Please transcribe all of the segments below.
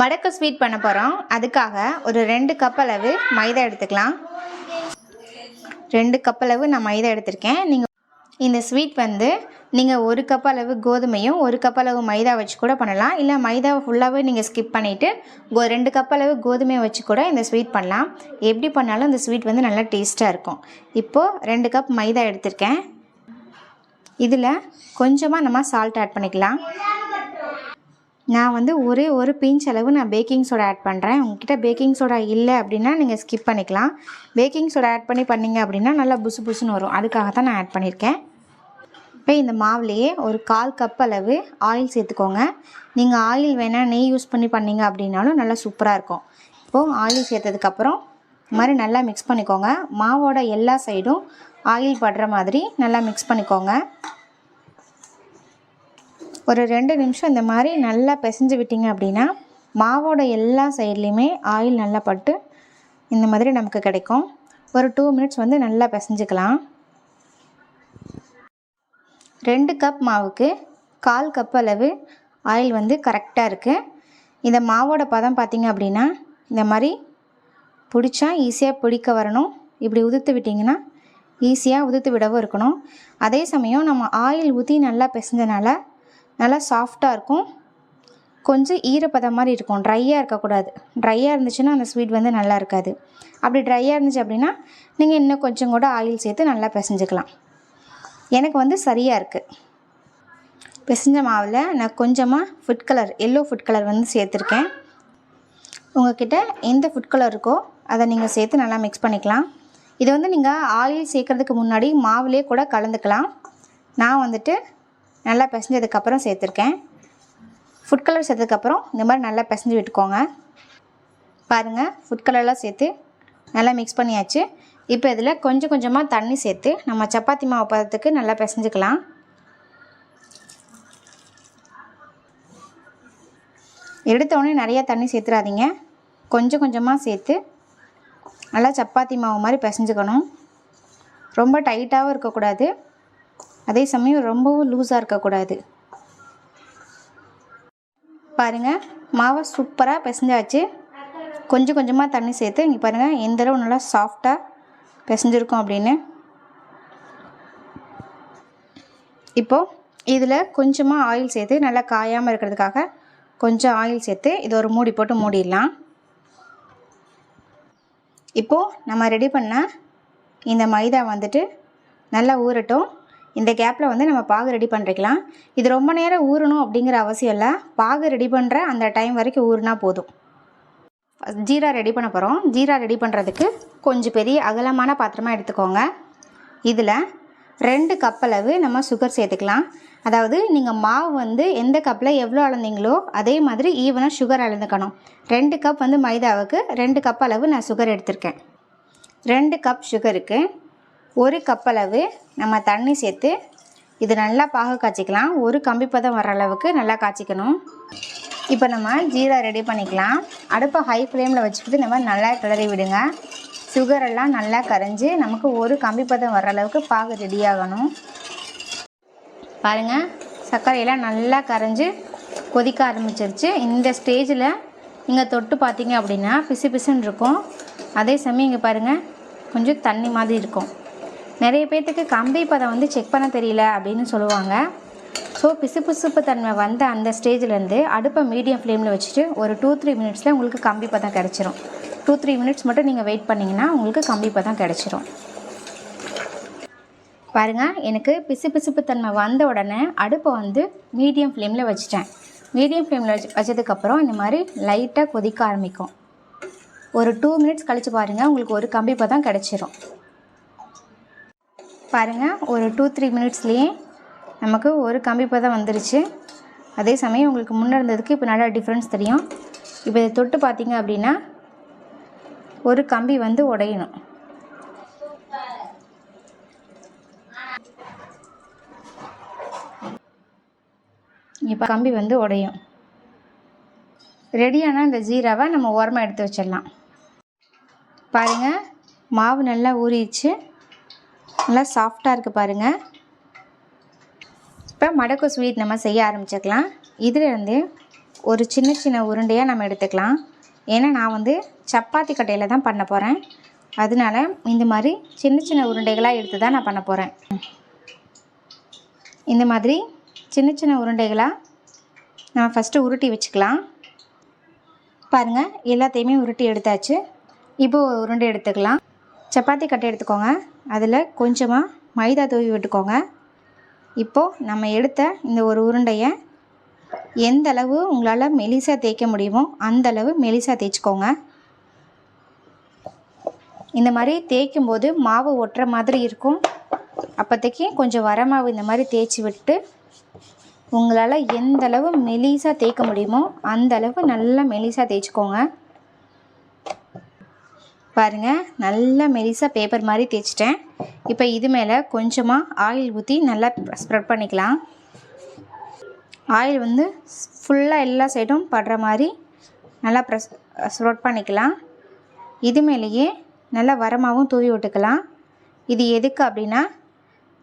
மடக்கு ஸ்வீட் பண்ண போகிறோம் அதுக்காக ஒரு ரெண்டு கப் அளவு மைதா எடுத்துக்கலாம். ரெண்டு கப் அளவு நான் மைதா எடுத்திருக்கேன். நீங்கள் இந்த ஸ்வீட் வந்து நீங்கள் ஒரு கப் அளவு கோதுமையும் ஒரு கப் அளவு மைதா வச்சு கூட பண்ணலாம். இல்லை மைதாவை ஃபுல்லாகவே நீங்கள் ஸ்கிப் பண்ணிவிட்டு கோ ரெண்டு கப் அளவு கோதுமையை வச்சு கூட இந்த ஸ்வீட் பண்ணலாம். எப்படி பண்ணாலும் இந்த ஸ்வீட் வந்து நல்லா டேஸ்ட்டாக இருக்கும். இப்போது ரெண்டு கப் மைதா எடுத்திருக்கேன். இதில் கொஞ்சமாக நம்ம சால்ட் ஆட் பண்ணிக்கலாம். நான் வந்து ஒரே ஒரு பிஞ்ச் அளவு நான் பேக்கிங் சோடா ஆட் பண்ணுறேன் உங்ககிட்ட பேக்கிங் சோடா இல்லை அப்படின்னா நீங்கள் ஸ்கிப் பண்ணிக்கலாம். பேக்கிங் சோடா ஆட் பண்ணி பண்ணீங்க அப்படின்னா நல்லா புசு புசுன்னு வரும். அதுக்காக தான் நான் ஆட் பண்ணியிருக்கேன். இப்போ இந்த மாவுலேயே ஒரு கால் கப் அளவு ஆயில் சேர்த்துக்கோங்க. நீங்கள் ஆயில் வேணால் நெய் யூஸ் பண்ணி பண்ணீங்க அப்படின்னாலும் நல்லா சூப்பராக இருக்கும். இப்போது ஆயில் சேர்த்ததுக்கப்புறம் இது மாதிரி நல்லா மிக்ஸ் பண்ணிக்கோங்க. மாவோட எல்லா சைடும் ஆயில் படுற மாதிரி நல்லா மிக்ஸ் பண்ணிக்கோங்க. ஒரு ரெண்டு நிமிஷம் இந்த மாதிரி நல்லா பிசைஞ்சு விட்டீங்க அப்படின்னா மாவோட எல்லா சைட்லேயுமே ஆயில் நல்லா பட்டு இந்த மாதிரி நமக்கு கிடைக்கும். ஒரு டூ மினிட்ஸ் வந்து நல்லா பிசைஞ்சுக்கலாம். ரெண்டு கப் மாவுக்கு கால் கப் அளவு ஆயில் வந்து கரெக்டாக இருக்குது இந்த மாவோட பதம் பார்த்தீங்க அப்படின்னா இந்த மாதிரி பிடிச்சா ஈஸியாக பிடிக்க வரணும். இப்படி உதுத்து விட்டிங்கன்னா ஈஸியாக உதுத்து விடவும் இருக்கணும். அதே சமயம் நம்ம ஆயில் ஊற்றி நல்லா பிசைஞ்சனால நல்லா சாஃப்டாக இருக்கும். கொஞ்சம் ஈரப்பதம் மாதிரி இருக்கும். ட்ரையாக இருக்கக்கூடாது. ட்ரையாக இருந்துச்சுன்னா அந்த ஸ்வீட் வந்து நல்லா இருக்காது. அப்படி ட்ரையாக இருந்துச்சு அப்படின்னா நீங்கள் இன்னும் கொஞ்சம் கூட ஆயில் சேர்த்து நல்லா பிசைஞ்சுக்கலாம். எனக்கு வந்து சரியாக இருக்குது பிசைஞ்ச மாவில் நான் கொஞ்சமாக food colour yellow food colour வந்து சேர்த்துருக்கேன். உங்கள்கிட்ட எந்த ஃபுட் கலர் இருக்கோ அதை நீங்கள் சேர்த்து நல்லா மிக்ஸ் பண்ணிக்கலாம். இதை வந்து நீங்கள் ஆயில் சேர்க்கறதுக்கு முன்னாடி மாவுலேயே கூட கலந்துக்கலாம். நான் வந்துட்டு நல்லா பிசைஞ்சதுக்கப்புறம் சேர்த்துருக்கேன். ஃபுட் கலர் சேர்த்ததுக்கப்புறம் இந்த மாதிரி நல்லா பிசைஞ்சு விட்டுக்கோங்க. பாருங்கள் ஃபுட் கலர்லாம் சேர்த்து நல்லா மிக்ஸ் பண்ணியாச்சு. இப்போ இதில் கொஞ்சம் கொஞ்சமாக தண்ணி சேர்த்து நம்ம சப்பாத்தி மாவு பதத்துக்கு நல்லா பிசைஞ்சுக்கலாம். எடுத்தோடனே நிறையா தண்ணி சேர்த்துறாதீங்க. கொஞ்சம் கொஞ்சமாக சேர்த்து நல்லா சப்பாத்தி மாவு மாதிரி பிசைஞ்சுக்கணும். ரொம்ப டைட்டாகவும் இருக்கக்கூடாது. அதே சமயம் ரொம்பவும் லூஸாக இருக்கக்கூடாது. பாருங்கள் மாவை சூப்பராக பிசைஞ்சாச்சு. கொஞ்சம் கொஞ்சமாக தண்ணி சேர்த்து இங்கே பாருங்கள் எந்த அளவு நல்லா சாஃப்டாக பிசைஞ்சிருக்கும் அப்படின்னு. இப்போது இதில் கொஞ்சமாக ஆயில் சேர்த்து நல்லா காயாமல் இருக்கிறதுக்காக கொஞ்சம் ஆயில் சேர்த்து இது ஒரு மூடி போட்டு மூடிடலாம். இப்போது நம்ம ரெடி பண்ண இந்த மைதா வந்துட்டு நல்லா ஊறட்டும். இந்த கேப்பில் வந்து நம்ம பாகு ரெடி பண்ணிக்கலாம் இது ரொம்ப நேரம் ஊறணும் அப்படிங்கிற அவசியம் இல்லை. பாகு ரெடி பண்ணுற அந்த டைம் வரைக்கும் ஊறினா போதும். ஜீரா ரெடி பண்ண போகிறோம் ஜீரா ரெடி பண்ணுறதுக்கு கொஞ்சம் பெரிய அகலமான பாத்திரமாக எடுத்துக்கோங்க. இதில் ரெண்டு கப் அளவு நம்ம சுகர் சேர்த்துக்கலாம். அதாவது நீங்கள் மாவு வந்து எந்த கப்பில் எவ்வளோ அளந்தீங்களோ அதே மாதிரி ஈவனாக சுகர் அளந்துக்கணும். ரெண்டு கப் வந்து மைதாவுக்கு ரெண்டு கப் அளவு நான் சுகர் எடுத்திருக்கேன். ரெண்டு கப் சுகருக்கு ஒரு கப் அளவு நம்ம தண்ணி சேர்த்து இது நல்லா பாகு காய்ச்சிக்கலாம். ஒரு கம்பி பதம் வர அளவுக்கு நல்லா காய்ச்சிக்கணும். இப்போ நம்ம ஜீரா ரெடி பண்ணிக்கலாம். அடுப்பை ஹை ஃப்ளேமில் வச்சுக்கிட்டு இந்த மாதிரி நல்லா கிளறி விடுங்க. சுகரெல்லாம் நல்லா கரைஞ்சி நமக்கு ஒரு கம்பி பதம் வர அளவுக்கு பாகு ரெடி ஆகணும். பாருங்கள் சர்க்கரையெல்லாம் நல்லா கரைஞ்சி கொதிக்க ஆரம்பிச்சிருச்சு. இந்த ஸ்டேஜில் நீங்கள் தொட்டு பார்த்தீங்க அப்படின்னா பிசு பிசுன்னு இருக்கும். அதே சமயம் இங்கே பாருங்கள் கொஞ்சம் தண்ணி மாதிரி இருக்கும். நிறைய பேர்த்துக்கு கம்பி பதம் வந்து செக் பண்ண தெரியல அப்படின்னு சொல்லுவாங்க. ஸோ பிசுபிசுப்பு தன்மை வந்த அந்த ஸ்டேஜ்லேருந்து அடுப்பை மீடியம் ஃப்ளேமில் வச்சுட்டு ஒரு டூ த்ரீ மினிட்ஸில் உங்களுக்கு கம்பி பதம் கிடச்சிரும். டூ த்ரீ மினிட்ஸ் மட்டும் நீங்கள் வெயிட் பண்ணிங்கன்னா உங்களுக்கு கம்பி பதம் கிடச்சிரும். பாருங்கள் எனக்கு பிசுபிசுப்பு தன்மை வந்த உடனே அடுப்பை வந்து மீடியம் ஃப்ளேமில் வச்சுட்டேன். மீடியம் ஃப்ளேமில் வச்சு வச்சதுக்கப்புறம் இந்த மாதிரி லைட்டாக கொதிக்க ஆரம்பிக்கும். ஒரு டூ மினிட்ஸ் கழித்து பாருங்கள் உங்களுக்கு ஒரு கம்பி பதம் கிடச்சிரும். பாருங்கள் ஒரு டூ த்ரீ மினிட்ஸ்லேயே நமக்கு ஒரு கம்பி பதம் வந்துருச்சு. அதே சமயம் உங்களுக்கு முன்னே இருந்ததுக்கு இப்போ நல்லா டிஃப்ரென்ஸ் தெரியும். இப்போ இதை தொட்டு பார்த்தீங்க அப்படின்னா ஒரு கம்பி வந்து உடையணும். இப்போ கம்பி வந்து உடையும். ரெடியான இந்த ஜீராவை நம்ம ஓரமாக எடுத்து வச்சிடலாம். பாருங்கள் மாவு நல்லா ஊறிடுச்சு. நல்லா சாஃப்டாக இருக்குது பாருங்கள் இப்போ மடக்கு ஸ்வீட் நம்ம செய்ய ஆரம்பிச்சுக்கலாம். இதிலேருந்து ஒரு சின்ன சின்ன உருண்டையாக நம்ம எடுத்துக்கலாம். ஏன்னா நான் வந்து சப்பாத்தி கட்டையில் தான் பண்ண போகிறேன் அதனால இந்த மாதிரி சின்ன சின்ன உருண்டைகளாக எடுத்து தான் நான் பண்ண போகிறேன் இந்த மாதிரி சின்ன சின்ன உருண்டைகளாக நம்ம ஃபஸ்ட்டு உருட்டி வச்சுக்கலாம். பாருங்கள் எல்லாத்தையுமே உருட்டி எடுத்தாச்சு. இப்போ உருண்டை எடுத்துக்கலாம். சப்பாத்தி கட்டை எடுத்துக்கோங்க. அதில் கொஞ்சமாக மைதா தூவி விட்டுக்கோங்க. இப்போது நம்ம எடுத்த இந்த ஒரு உருண்டையை எந்த அளவு உங்களால் மெலிசாக தேய்க்க முடியுமோ அந்த அளவு மெலிசாக தேய்ச்சிக்கோங்க. இந்த மாதிரி தேய்க்கும் போது மாவு ஒட்டுற மாதிரி இருக்கும். அப்போதைக்கு கொஞ்சம் வர மாவு இந்த மாதிரி தேய்ச்சி விட்டு உங்களால் எந்த அளவு மெலிசாக தேய்க்க முடியுமோ அந்த அளவு நல்லா மெலிசாக தேய்ச்சிக்கோங்க. பாருங்கள் நல்லா மெலிசாக பேப்பர் மாதிரி தேய்ச்சிட்டேன். இப்போ இது மேலே கொஞ்சமாக ஆயில் ஊற்றி நல்லா ஸ்ப்ரெட் பண்ணிக்கலாம். ஆயில் வந்து ஃபுல்லாக எல்லா சைடும் படுற மாதிரி நல்லா ப்ரெஸ் ஸ்ப்ரெட் பண்ணிக்கலாம். இது மேலேயே நல்லா வரமாகவும் தூவி விட்டுக்கலாம். இது எதுக்கு அப்படின்னா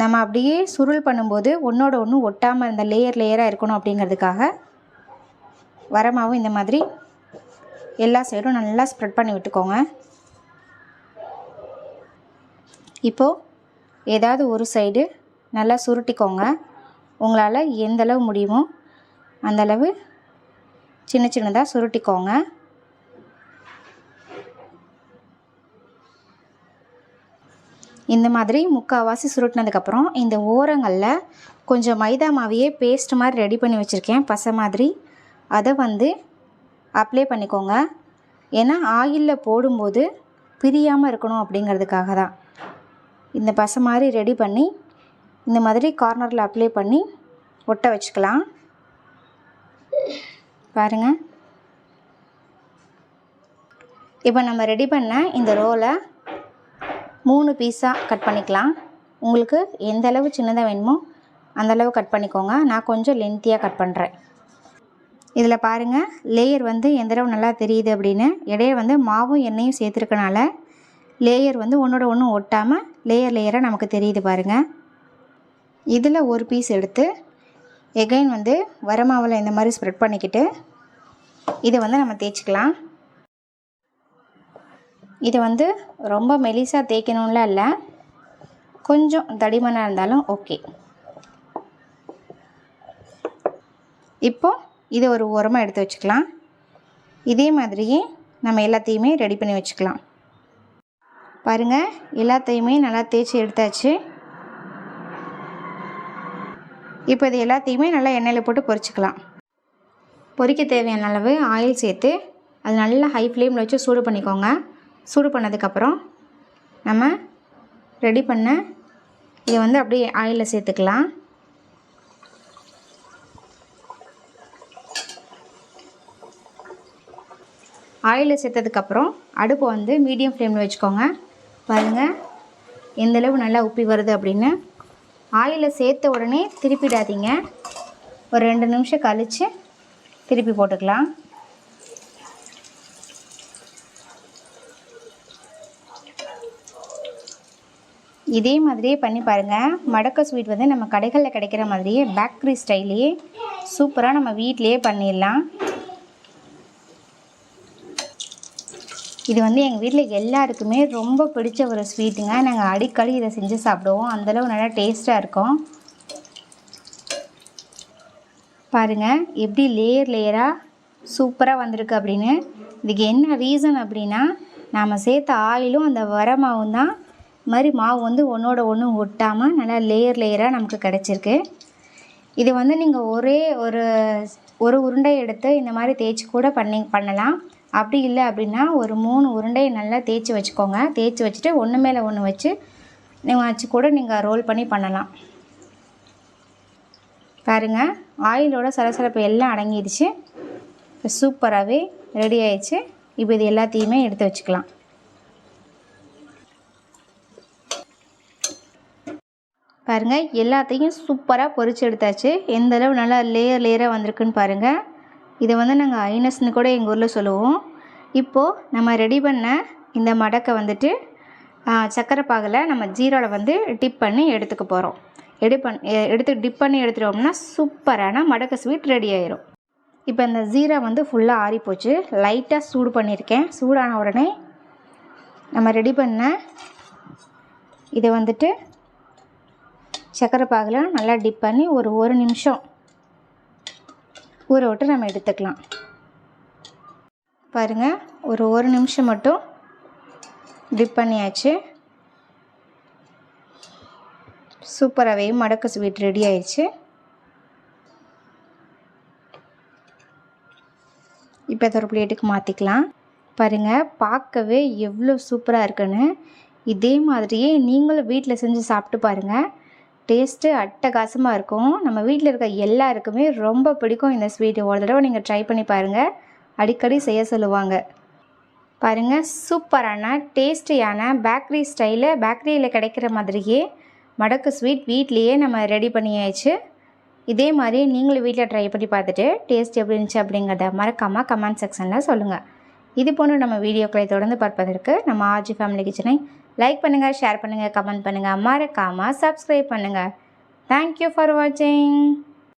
நம்ம அப்படியே சுருள் பண்ணும்போது ஒன்றோட ஒன்று ஒட்டாமல் இந்த லேயர் லேயராக இருக்கணும் அப்படிங்கிறதுக்காக வரமாவும் இந்த மாதிரி எல்லா சைடும் நல்லா ஸ்ப்ரெட் பண்ணி விட்டுக்கோங்க. இப்போது ஏதாவது ஒரு சைடு நல்லா சுருட்டிக்கோங்க. உங்களால் எந்தளவு முடியுமோ அந்த அளவு சின்ன சின்னதாக சுருட்டிக்கோங்க. இந்த மாதிரி முக்கால்வாசி சுருட்டினதுக்கப்புறம் இந்த ஓரங்களில் கொஞ்சம் மைதா மாவையே பேஸ்ட் மாதிரி ரெடி பண்ணி வச்சுருக்கேன். பசை மாதிரி. அதை வந்து அப்ளை பண்ணிக்கோங்க. ஏன்னா ஆயிலில் போடும்போது பிரியாமல் இருக்கணும் அப்படிங்கிறதுக்காக தான். இந்த பசை மாதிரி ரெடி பண்ணி இந்த மாதிரி கார்னரில் அப்ளை பண்ணி ஒட்ட வச்சுக்கலாம். பாருங்கள் இப்போ நம்ம ரெடி பண்ண இந்த ரோலை மூணு பீஸாக கட் பண்ணிக்கலாம். உங்களுக்கு எந்த அளவு சின்னதாக வேணுமோ அந்த அளவு கட் பண்ணிக்கோங்க. நான் கொஞ்சம் லென்த்தியாக கட் பண்ணுறேன் இதில் பாருங்கள் லேயர் வந்து எந்த அளவு நல்லா தெரியுது அப்படின்னு இடையே வந்து மாவும் எண்ணெயும் சேர்த்துருக்கனால லேயர் வந்து ஒன்றோட ஒன்று ஒட்டாமல் லேயர் லேயராக நமக்கு தெரியுது பாருங்கள் இதில் ஒரு பீஸ் எடுத்து எகைன் வந்து வரமாவில் இந்த மாதிரி ஸ்ப்ரெட் பண்ணிக்கிட்டு இதை வந்து நம்ம தேய்ச்சிக்கலாம். இது வந்து ரொம்ப மெலிசாக தேய்க்கணும்ல இல்லை கொஞ்சம் தடிமனாக இருந்தாலும் ஓகே இப்போ இதை ஒரு உரமாக எடுத்து வச்சுக்கலாம். இதே மாதிரியே நம்ம எல்லாத்தையுமே ரெடி பண்ணி வச்சுக்கலாம். பாருங்கள் எல்லாத்தையுமே நல்லா தேய்ச்சி எடுத்தாச்சு. இப்போ இது எல்லாத்தையுமே நல்லா எண்ணெயில் போட்டு பொரிச்சிக்கலாம். பொரிக்க தேவையான அளவு ஆயில் சேர்த்து அது நல்லா ஹை ஃப்ளேமில் வச்சு சூடு பண்ணிக்கோங்க. சூடு பண்ணதுக்கப்புறம் நம்ம ரெடி பண்ண இதை வந்து அப்படியே ஆயிலில் சேர்த்துக்கலாம். ஆயிலில் சேர்த்ததுக்கப்புறம் அடுப்பை வந்து மீடியம் ஃப்ளேமில் வச்சுக்கோங்க. பாருங்கள் எந்தளவு நல்லா உப்பி வருது அப்படின்னு. ஆயிலில் சேர்த்த உடனே திருப்பிடாதீங்க. ஒரு ரெண்டு நிமிஷம் கழித்து திருப்பி போட்டுக்கலாம். இதே மாதிரியே பண்ணி பாருங்கள் மடக்க ஸ்வீட் வந்து நம்ம கடைகளில் கிடைக்கிற மாதிரியே பேக்கரி ஸ்டைலே சூப்பராக நம்ம வீட்டிலையே பண்ணிடலாம். இது வந்து எங்கள் வீட்டில் எல்லாருக்குமே ரொம்ப பிடிச்ச ஒரு ஸ்வீட்டுங்க. நாங்கள் அடிக்கடி இதை செஞ்சு சாப்பிடுவோம். அந்தளவு நல்லா டேஸ்ட்டாக இருக்கும். பாருங்கள் எப்படி லேயர் லேயராக சூப்பராக வந்திருக்கு அப்படின்னு. இதுக்கு என்ன ரீசன் அப்படின்னா நாம் சேர்த்த ஆயிலும் அந்த வரமாவும் தான். இது மாதிரி மாவு வந்து ஒன்றோட ஒன்று ஒட்டாமல் நல்லா லேயர் லேயராக நமக்கு கிடச்சிருக்கு. இது வந்து நீங்கள் ஒரே ஒரு ஒரு உருண்டை எடுத்து இந்த மாதிரி தேய்ச்சி கூட பண்ணி பண்ணலாம். அப்படி இல்லை அப்படின்னா ஒரு மூணு உருண்டையை நல்லா தேய்ச்சி வச்சுக்கோங்க. தேய்ச்சி வச்சுட்டு ஒன்று மேலே ஒன்று வச்சு நீங்கள் வச்சு கூட நீங்கள் ரோல் பண்ணி பண்ணலாம். பாருங்கள் ஆயிலோட சலசலப்பு எல்லாம் அடங்கிடுச்சு. இப்போ சூப்பராகவே ரெடி ஆயிடுச்சு. இப்போ இது எல்லாத்தையுமே எடுத்து வச்சுக்கலாம். பாருங்கள் எல்லாத்தையும் சூப்பராக பொறிச்சு எடுத்தாச்சு. எந்த அளவு நல்லா லேயர் லேயராக வந்திருக்குன்னு பாருங்கள் இதை வந்து நாங்கள் ஐனஸ்னு கூட எங்கள் ஊரில் சொல்லுவோம். இப்போது நம்ம ரெடி பண்ண இந்த மடக்கை வந்துட்டு சக்கரை பாகில் நம்ம ஜீரோவில் வந்து டிப் பண்ணி எடுத்துக்க போகிறோம் எடி பண் எடுத்து டிப் பண்ணி எடுத்துட்டோம்னா சூப்பரான மடக்கை ஸ்வீட் ரெடி ஆயிரும். இப்போ இந்த ஜீரா வந்து ஃபுல்லாக ஆறி போச்சு லைட்டாக சூடு பண்ணியிருக்கேன் சூடான உடனே நம்ம ரெடி பண்ண இதை வந்துட்டு சக்கரை பாகில் நல்லா டிப் பண்ணி ஒரு ஒரு நிமிஷம் ஊற விட்டு நம்ம எடுத்துக்கலாம். பாருங்கள் ஒரு ஒரு நிமிஷம் மட்டும் டிப் பண்ணியாச்சு. சூப்பராகவே மடக்கு ஸ்வீட் ரெடி ஆயிடுச்சு. இப்போ இதை ஒரு பிளேட்டுக்கு மாற்றிக்கலாம் பாருங்கள் பார்க்கவே எவ்வளோ சூப்பராக இருக்குன்னு. இதே மாதிரியே நீங்களும் வீட்டில் செஞ்சு சாப்பிட்டு பாருங்கள் டேஸ்ட்டு அட்டகாசமாக இருக்கும். நம்ம வீட்டில் இருக்க எல்லாருக்குமே ரொம்ப பிடிக்கும் இந்த ஸ்வீட்டு ஒரு தடவை நீங்கள் ட்ரை பண்ணி பாருங்கள் அடிக்கடி செய்ய சொல்லுவாங்க. பாருங்கள் சூப்பரான டேஸ்டியான பேக்கரி ஸ்டைலில் பேக்கரியில் கிடைக்கிற மாதிரியே மடக்கு ஸ்வீட் வீட்லேயே நம்ம ரெடி பண்ணியாச்சு. இதே மாதிரி நீங்களும் வீட்டில் ட்ரை பண்ணி பார்த்துட்டு டேஸ்ட் எப்படி இருந்துச்சு அப்படிங்கிறத மறக்காமல் கமெண்ட் செக்ஷனில் சொல்லுங்கள் இது போன்று நம்ம வீடியோக்களை தொடர்ந்து பார்ப்பதற்கு நம்ம ஆர்ஜி ஃபேமிலி கிச்சனை லைக் பண்ணுங்கள் ஷேர் பண்ணுங்கள் கமெண்ட் பண்ணுங்கள் மறக்காமல் சப்ஸ்கிரைப் பண்ணுங்கள் தேங்க்யூ ஃபார் வாட்சிங்